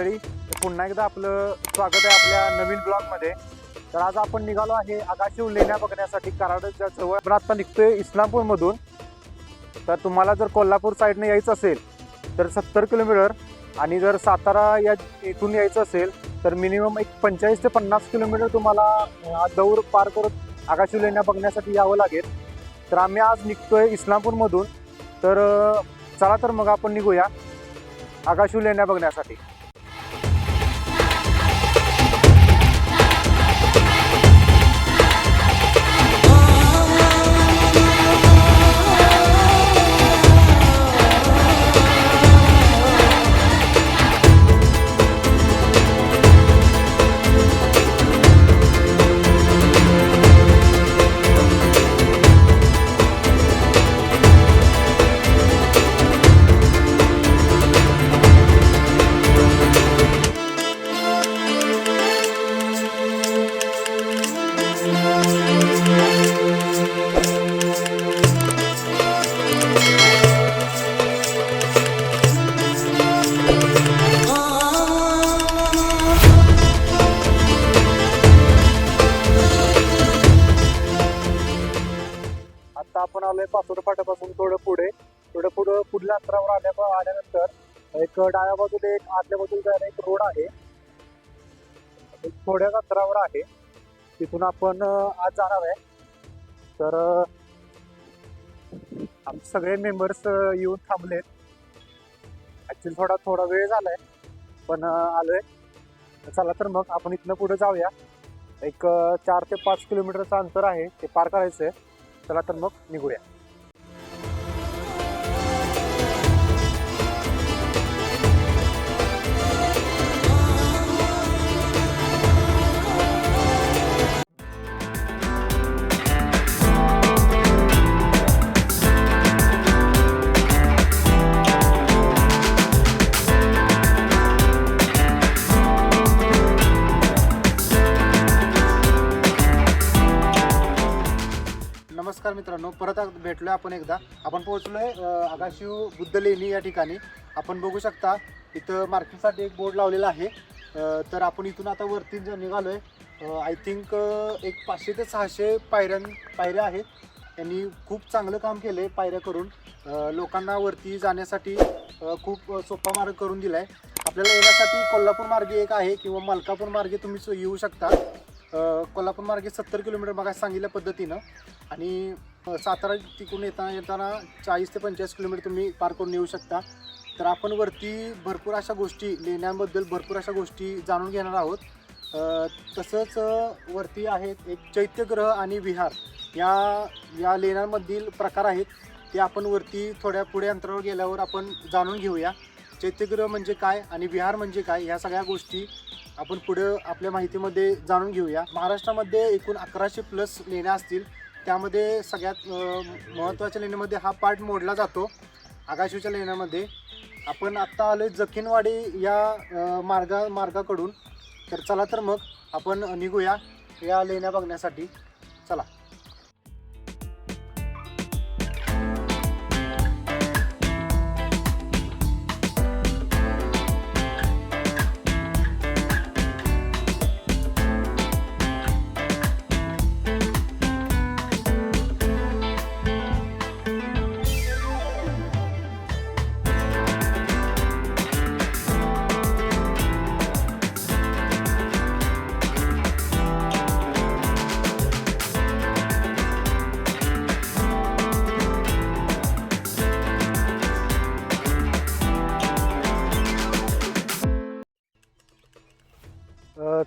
मंडळी पुन्हा एकदा आपलं स्वागत आहे आपल्या नवीन ब्लॉगमध्ये. तर आज आपण निघालो आहे आकाशीव लेण्या बघण्यासाठी कराडच्या जवळ. आपण आता निघतोय इस्लामपूरमधून. तर तुम्हाला जर कोल्हापूर साईडने यायचं असेल तर सत्तर किलोमीटर आणि जर सातारा या इथून यायचं असेल तर मिनिमम एक पंचेचाळीस ते पन्नास किलोमीटर तुम्हाला दौर पार करत आकाशीव लेण्या बघण्यासाठी यावं लागेल. तर आम्ही आज निघतोय इस्लामपूरमधून. तर चला तर मग आपण निघूया आकाशू लेण्या बघण्यासाठी. आपण फाट्यापासून थोडं पुढे थोडं पुढं पुढल्या अंतरावर आल्या आल्यानंतर एक डाव्या बाजूला एक आतल्या बाजूला जायला एक रोड आहे. एक थोड्याच अंतरावर आहे. तिथून आपण आज जाणार आहे. तर आमचे सगळे मेंबर्स येऊन थांबलेत. ऍक्च्युली थोडा थोडा वेळ झालाय पण आलोय. चला तर मग आपण इथनं पुढे जाऊया. एक चार ते पाच किलोमीटरचं अंतर आहे ते पार करायचं आहे चला तर मग निघूया. नमस्कार मित्रांनो परत भेटलो भेटलोय आपण एकदा. आपण पोहोचलोय आगाशिव बुद्ध लेणी या ठिकाणी. आपण बघू शकता इथं मार्केटसाठी एक बोर्ड लावलेला आहे. तर आपण इथून आता वरती निघालो निघालोय. आय थिंक एक पाचशे ते सहाशे पायऱ्यां पायऱ्या आहेत. त्यांनी खूप चांगलं काम केलंय पायऱ्या करून. लोकांना वरती जाण्यासाठी खूप सोपा मार्ग करून दिलाय. आपल्याला येण्यासाठी कोल्हापूर मार्गे एक आहे किंवा मलकापूर मार्गे तुम्ही येऊ शकता. कोल्हापूर मार्गे सत्तर किलोमीटर बघा सांगितल्या पद्धतीनं. आणि सातारा तिकडून येताना येताना चाळीस ते पंचेचाळीस किलोमीटर तुम्ही पार करून येऊ शकता. तर आपण वरती भरपूर अशा गोष्टी लेण्यांबद्दल भरपूर अशा गोष्टी जाणून घेणार आहोत. तसंच वरती आहेत एक चैत्यग्रह आणि विहार. या या लेण्यांमधील प्रकार आहेत ते आपण वरती थोड्या पुढे अंतरावर गेल्यावर आपण जाणून घेऊया. चैत्यग्रह म्हणजे काय आणि विहार म्हणजे काय ह्या सगळ्या गोष्टी आपण पुढे आपल्या माहितीमध्ये जाणून घेऊया. महाराष्ट्रामध्ये एकूण अकराशे प्लस लेण्या असतील. त्यामध्ये सगळ्यात महत्त्वाच्या लेण्यामध्ये हा पार्ट मोडला जातो. आकाशीच्या लेण्यामध्ये. आपण आत्ता आलो जखीनवाडी या मार्गा मार्गाकडून. तर चला तर मग आपण निघूया या लेण्या बघण्यासाठी. चला.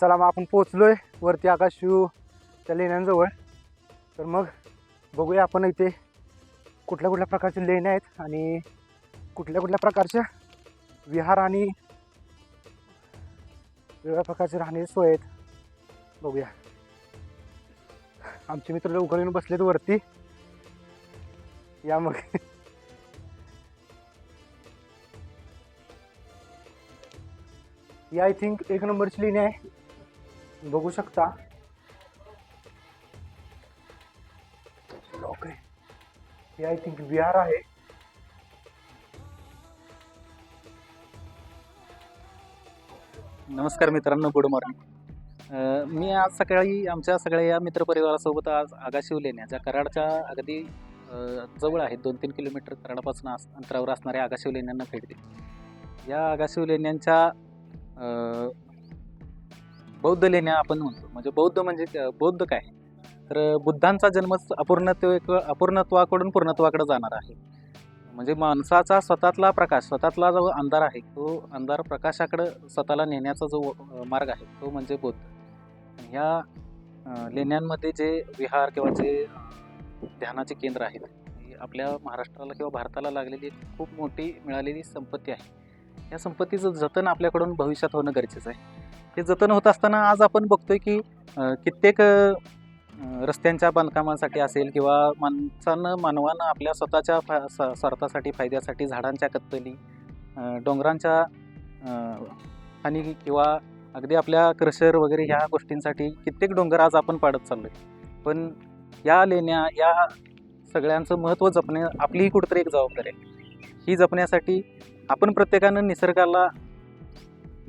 चला मग आपण पोचलोय वरती आकाशू त्या लेण्यांजवळ. तर मग बघूया आपण इथे कुठल्या कुठल्या प्रकारचे लेण्या आहेत आणि कुठल्या कुठल्या प्रकारच्या विहार आणि वेगळ्या प्रकारचे राहण्याची सोय आहेत. बघूया. आमचे मित्र लवकर येऊन बसलेत वरती. या मग. ही आय थिंक एक नंबरची लेणी आहे. बघू शकता. ओके हे आय थिंक विहार आहे. नमस्कार मित्रांनो गुड मॉर्निंग मी आज सकाळी आमच्या सगळ्या या मित्रपरिवारासोबत आज आगाशिव लेण्या ज्या कराडच्या अगदी जवळ आहेत दोन तीन किलोमीटर कराडापासून आस अंतरावर असणाऱ्या आगाशिव लेण्यांना भेट दिली. या आगाशिव लेण्यांच्या बौद्ध लेण्या आपण म्हणतो. म्हणजे बौद्ध म्हणजे बौद्ध काय? तर बुद्धांचा जन्म अपूर्णत्व अपूर्णत्वाकडून पूर्णत्वाकडे जाणार आहे. म्हणजे माणसाचा स्वतःतला प्रकाश स्वतःतला जो अंधार आहे तो अंधार प्रकाशाकडे स्वतःला नेण्याचा जो मार्ग आहे तो म्हणजे बौद्ध. ह्या लेण्यांमध्ये जे विहार किंवा जे ध्यानाचे केंद्र आहेत आपल्या महाराष्ट्राला किंवा भारताला लागलेली एक खूप मोठी मिळालेली संपत्ती आहे. या संपत्तीचं जतन आपल्याकडून भविष्यात होणं गरजेचं आहे. हे जतन होत असताना आज आपण बघतोय की कित्येक रस्त्यांच्या बांधकामासाठी असेल किंवा माणसानं मानवानं आपल्या स्वतःच्या फा स्वार्थासाठी फायद्यासाठी झाडांच्या कत्तली डोंगरांच्या आणि हानी किंवा अगदी आपल्या क्रशर वगैरे ह्या गोष्टींसाठी कित्येक डोंगर आज आपण पाडत चाललोय. पण या लेण्या या सगळ्यांचं महत्त्व जपणे आपलीही कुठंतरी एक जबाबदारी आहे. ही जपण्यासाठी आपण प्रत्येकानं निसर्गाला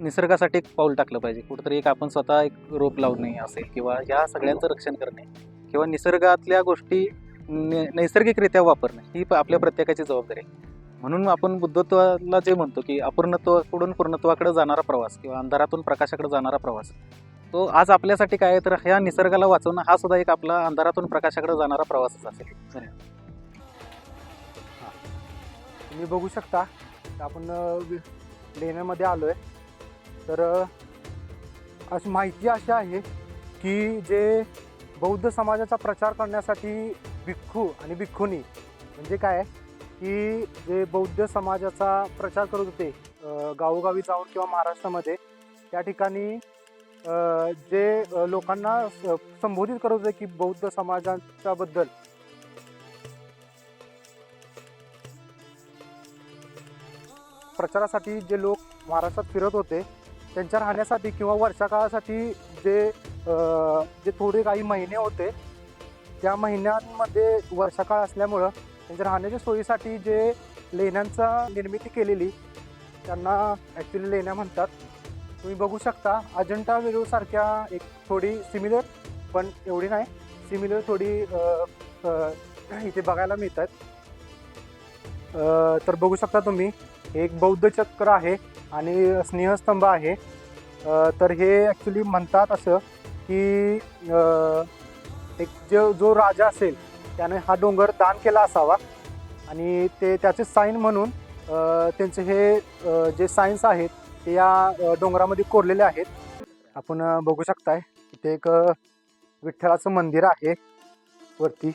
निसर्गासाठी एक पाऊल टाकलं पाहिजे. कुठंतरी एक आपण स्वतः एक रोप लावणे असेल किंवा या सगळ्यांचं रक्षण करणे किंवा निसर्गातल्या गोष्टी नैसर्गिकरित्या वापरणे ही प- आपल्या प्रत्येकाची जबाबदारी आहे. म्हणून आपण बुद्धत्वाला जे म्हणतो की अपूर्णत्वाकडून पूर्णत्वाकडे जाणारा प्रवास किंवा अंधारातून प्रकाशाकडे जाणारा प्रवास तो आज आपल्यासाठी काय तर ह्या निसर्गाला वाचवणं हा सुद्धा एक आपला अंधारातून प्रकाशाकडे जाणारा प्रवासच असेल. तुम्ही बघू शकता आपण लेण्यामध्ये आलो आहे तर अशी माहिती अशी आहे की जे बौद्ध समाजाचा प्रचार करण्यासाठी भिक्खू आणि भिक्खुनी म्हणजे काय? की जे बौद्ध समाजाचा प्रचार करत होते गावोगावी जाऊन किंवा महाराष्ट्रामध्ये त्या ठिकाणी जे लोकांना संबोधित करत होते की बौद्ध समाजाच्या बद्दल. प्रचारासाठी जे लोक महाराष्ट्रात फिरत होते त्यांच्या राहण्यासाठी किंवा वर्षा काळासाठी जे जे थोडे काही महिने होते त्या महिन्यांमध्ये वर्षाकाळ असल्यामुळं त्यांच्या राहण्याच्या सोयीसाठी जे लेण्यांचा निर्मिती केलेली त्यांना ॲक्च्युली लेण्या म्हणतात. तुम्ही बघू शकता अजंठा वेरूळसारख्या एक थोडी सिमिलर पण एवढी नाही. सिमिलर थोडी इथे बघायला मिळतात. तर बघू शकता तुम्ही एक बौद्ध चक्र आहे. आणि स्नेहस्तंभ आहे. तर हे ॲक्च्युली म्हणतात असं की एक जो जो राजा असेल त्याने हा डोंगर दान केला असावा. आणि ते त्याचे साईन म्हणून त्यांचे हे जे सायन्स आहेत ते या डोंगरामध्ये कोरलेले आहेत. आपण बघू शकताय इथे एक विठ्ठलाचं मंदिर आहे वरती.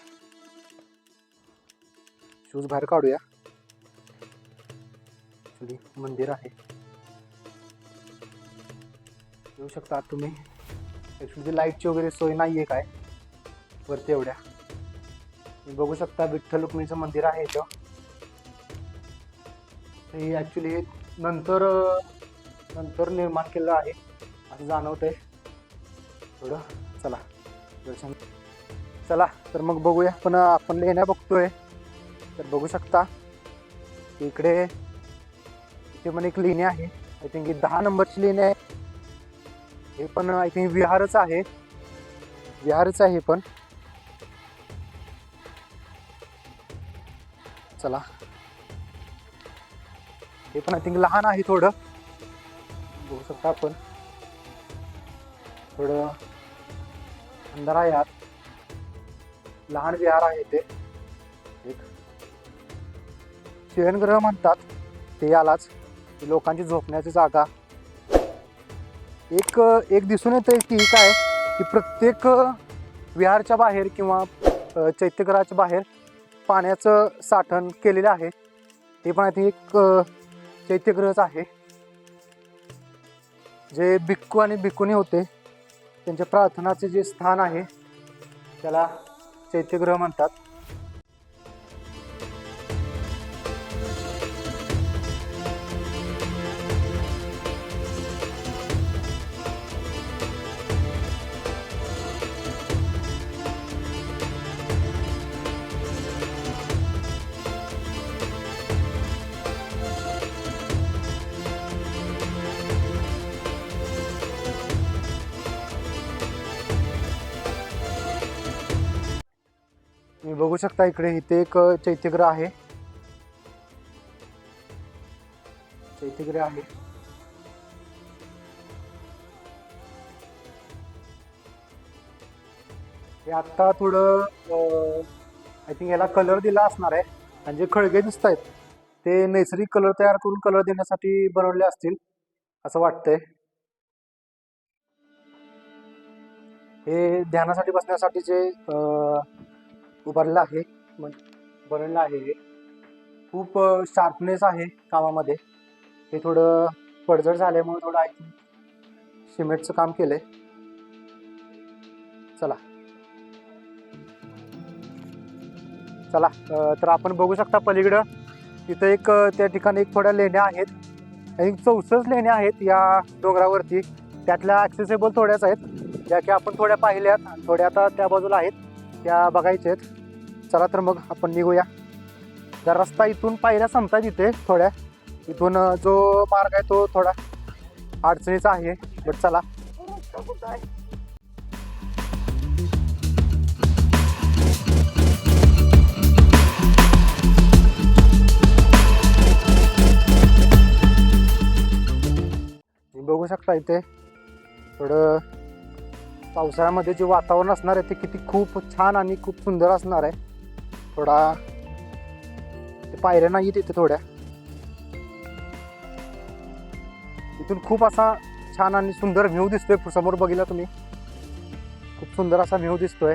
शूज बाहेर काढूया. मंदिर आहे. येऊ शकता तुम्ही. ॲक्च्युली म्हणजे लाईटची वगैरे सोय नाही आहे काय? वरती एवढ्या. बघू शकता विठ्ठल रुक्मिणीचं मंदिर आहे इथं. हे ॲक्च्युली नंतर नंतर निर्माण केलं आहे. असं जाणवतंय. थोडं चला दर्शन. चला तर मग बघूया. पण आपण लेण्या बघतोय. तर बघू शकता इकडे इथे पण एक लेणी आहे. आय थिंक ही दहा नंबरची लेणी आहे. हे पण आय थिंक विहारच आहे. विहारच आहे पण. चला. हे पण आय थिंक लहान आहे थोडं. बघू शकता आपण. थोडं अंधार आहे आत लहान विहार आहे ते. एक. शयनग्रह म्हणतात. ते यालाच लोकांची झोपण्याची जागा. एक एक दिसून येतं की काय की प्रत्येक विहारच्या बाहेर किंवा चैत्यघराच्या बाहेर पाण्याचं साठण केलेलं आहे. ते पण आता एक चैत्यग्रहच आहे. जे भिक्खू आणि भिक्खुनी होते त्यांच्या प्रार्थनाचे जे स्थान आहे त्याला चैत्यग्रह म्हणतात. बघू शकता इकडे इथे एक चैत्यग्रह आहे. चैत्यग्रह आहे. हे आत्ता थोडं आय थिंक याला कलर दिला असणार आहे. आणि जे खळगे दिसत आहेत ते नैसर्गिक कलर तयार करून कलर देण्यासाठी बनवले असतील असं वाटतंय. हे ध्यानासाठी बसण्यासाठी जे उभारलं आहे. म्हण- आहे. हे खूप शार्पनेस आहे कामामध्ये. हे थोडं पडझड झाल्यामुळे थोडं आय थिंक सिमेंटचं काम केलंय. चला. चला तर आपण बघू शकता पलीकडं. तिथं एक त्या ठिकाणी एक थोड्या लेण्या आहेत. एक चौसष्ट लेण्या आहेत या डोंगरावरती. त्यातल्या ॲक्सेसेबल थोड्याच आहेत. ज्या की आपण थोड्या पाहिल्यात. आहेत थोड्या आता त्या बाजूला आहेत. त्या बघायच्या आहेत. चला तर मग आपण निघूया. तर रस्ता इथून पायऱ्या संपतात इथे थोड्या. इथून जो मार्ग आहे तो थोडा अडचणीचा आहे बट चला. बघू शकता इथे थोडं पावसाळ्यामध्ये जे वातावरण असणार आहे ते किती खूप छान आणि खूप सुंदर असणार आहे. थोडा ते पायऱ्या नाही तिथे थोड्या. इथून खूप असा छान आणि सुंदर व्ह्यू दिसतोय. समोर बघितला तुम्ही. खूप सुंदर असा व्ह्यू दिसतोय.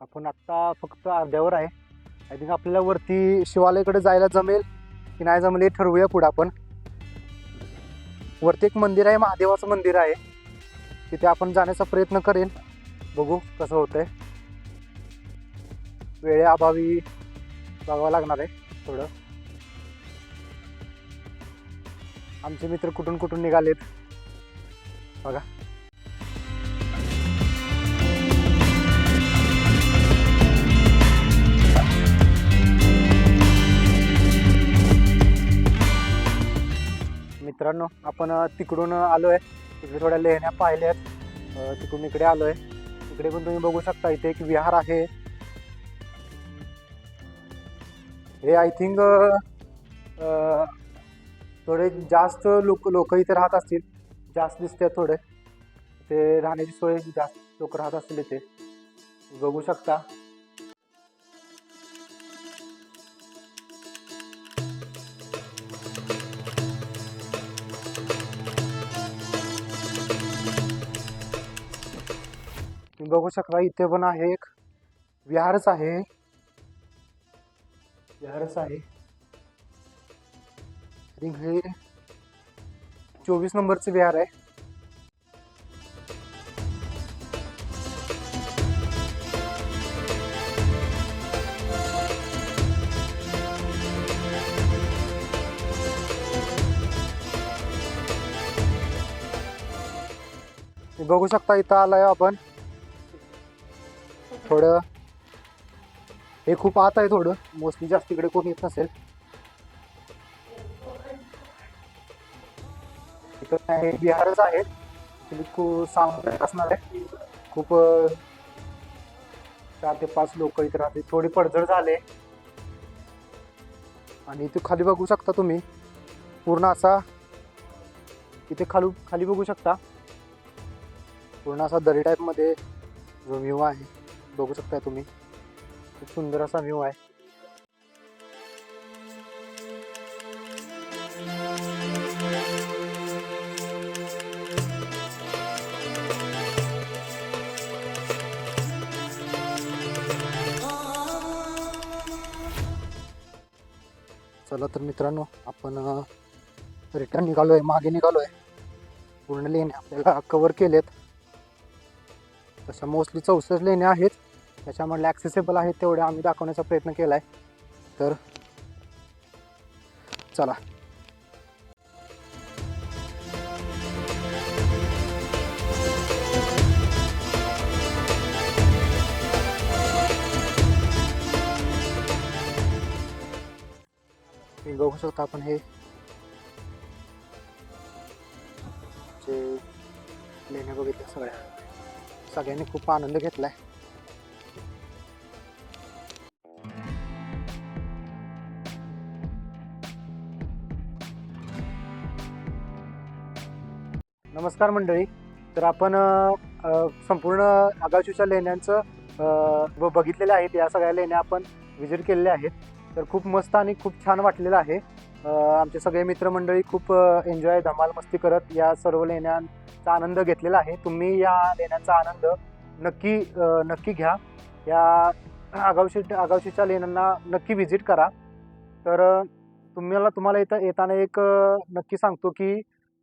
आपण आत्ता फक्त अर्ध्यावर आहे. आय थिंक आपल्याला वरती शिवालयाकडे जायला जमेल की नाही जमेल हे ठरवूया पुढे आपण. वरती एक मंदिर आहे महादेवाचं मंदिर आहे. तिथे आपण जाण्याचा प्रयत्न करेन. बघू कसं होतंय. वेळेअभावी बघावं लागणार आहे थोडं. आमचे मित्र कुठून कुठून निघालेत? बघा. मित्रांनो आपण तिकडून आलो आहे तिकडे थोड्या लेण्या पाहिल्या आहेत तिकडून इकडे आलो आहे इकडे पण तुम्ही बघू शकता इथे एक विहार आहे. हे आय थिंक थोडे जास्त लोक लोक इथे राहत असतील. जास्त दिसते थोडे. ते राहण्याची सोय जास्त लोक राहत असतील इथे. बघू शकता. बघू शकता इथे पण आहे एक. विहारच आहे. विहारच आहे. हे चोवीस नंबरचे विहार आहे. बघू शकता इथं आलाय आपण. थोडं. हे खूप आत आहे थोडं. मोस्टली जास्त इकडे कोण येत नसेल. इथं आहे बिहारच आहे. तुम्ही खूप सामान्य असणार आहे. खूप चार ते पाच लोक इथे राहते थोडी पडझड झाले. आणि इथे खाली बघू शकता तुम्ही. पूर्ण असा इथे खालू खाली बघू शकता. पूर्ण असा दरी टाईपमध्ये जो व्ह्यू आहे. बघू शकता तुम्ही. खूप सुंदर असा व्ह्यू आहे. चला तर मित्रांनो आपण रिटर्न निघालोय मागे निघालोय. पूर्ण लेण्या आपल्याला कवर केलेत. तशा मोस्टली चौसष्ट लेण्या आहेत. त्याच्यामधल्या ॲक्सेसेबल आहेत तेवढे आम्ही दाखवण्याचा प्रयत्न केला आहे तर चला. बघू शकता आपण हे. जे लेण्या बघितल्या सगळ्या. सगळ्यांनी खूप आनंद घेतला आहे नमस्कार मंडळी. तर आपण संपूर्ण आगाशूच्या लेण्यांचं अ, ब- आहेत या सगळ्या लेण्या आपण व्हिजिट केलेल्या आहेत. तर खूप मस्त आणि खूप छान वाटलेलं आहे. आमचे सगळे मित्रमंडळी खूप एन्जॉय धमाल मस्ती करत या सर्व लेण्यांचा आनंद घेतलेला आहे. तुम्ही या लेण्यांचा आनंद नक्की नक्की घ्या. या आगावशी आगावशीच्या लेण्यांना नक्की व्हिजिट करा. तर तुम्हाला तुम्हाला इथं येताना एक नक्की सांगतो की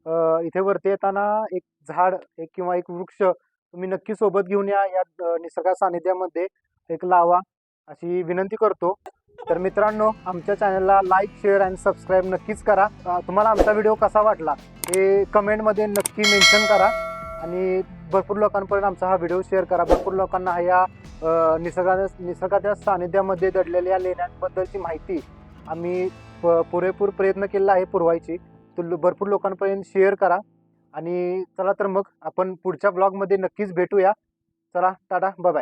इथे वरती येताना एक झाड एक किंवा एक वृक्ष तुम्ही नक्की सोबत घेऊन या. या निसर्गा सानिध्यामध्ये एक लावा अशी विनंती करतो. तर मित्रांनो आमच्या चॅनलला लाईक शेअर अँड सबस्क्राईब नक्कीच करा. तुम्हाला आमचा व्हिडिओ कसा वाटला हे कमेंटमध्ये नक्की मेन्शन करा आणि भरपूर लोकांपर्यंत आमचा हा व्हिडिओ शेअर करा. भरपूर लोकांना हा या निसर्गा निसर्गाच्या सानिध्यामध्ये दडलेल्या लेण्यांबद्दलची माहिती आम्ही प- पुरेपूर प्रयत्न केलेला आहे पुरवायची. तो भरपूर लोकांपर्यंत शेअर करा. आणि चला तर मग आपण पुढच्या ब्लॉगमध्ये नक्कीच भेटूया. चला टाटा बाय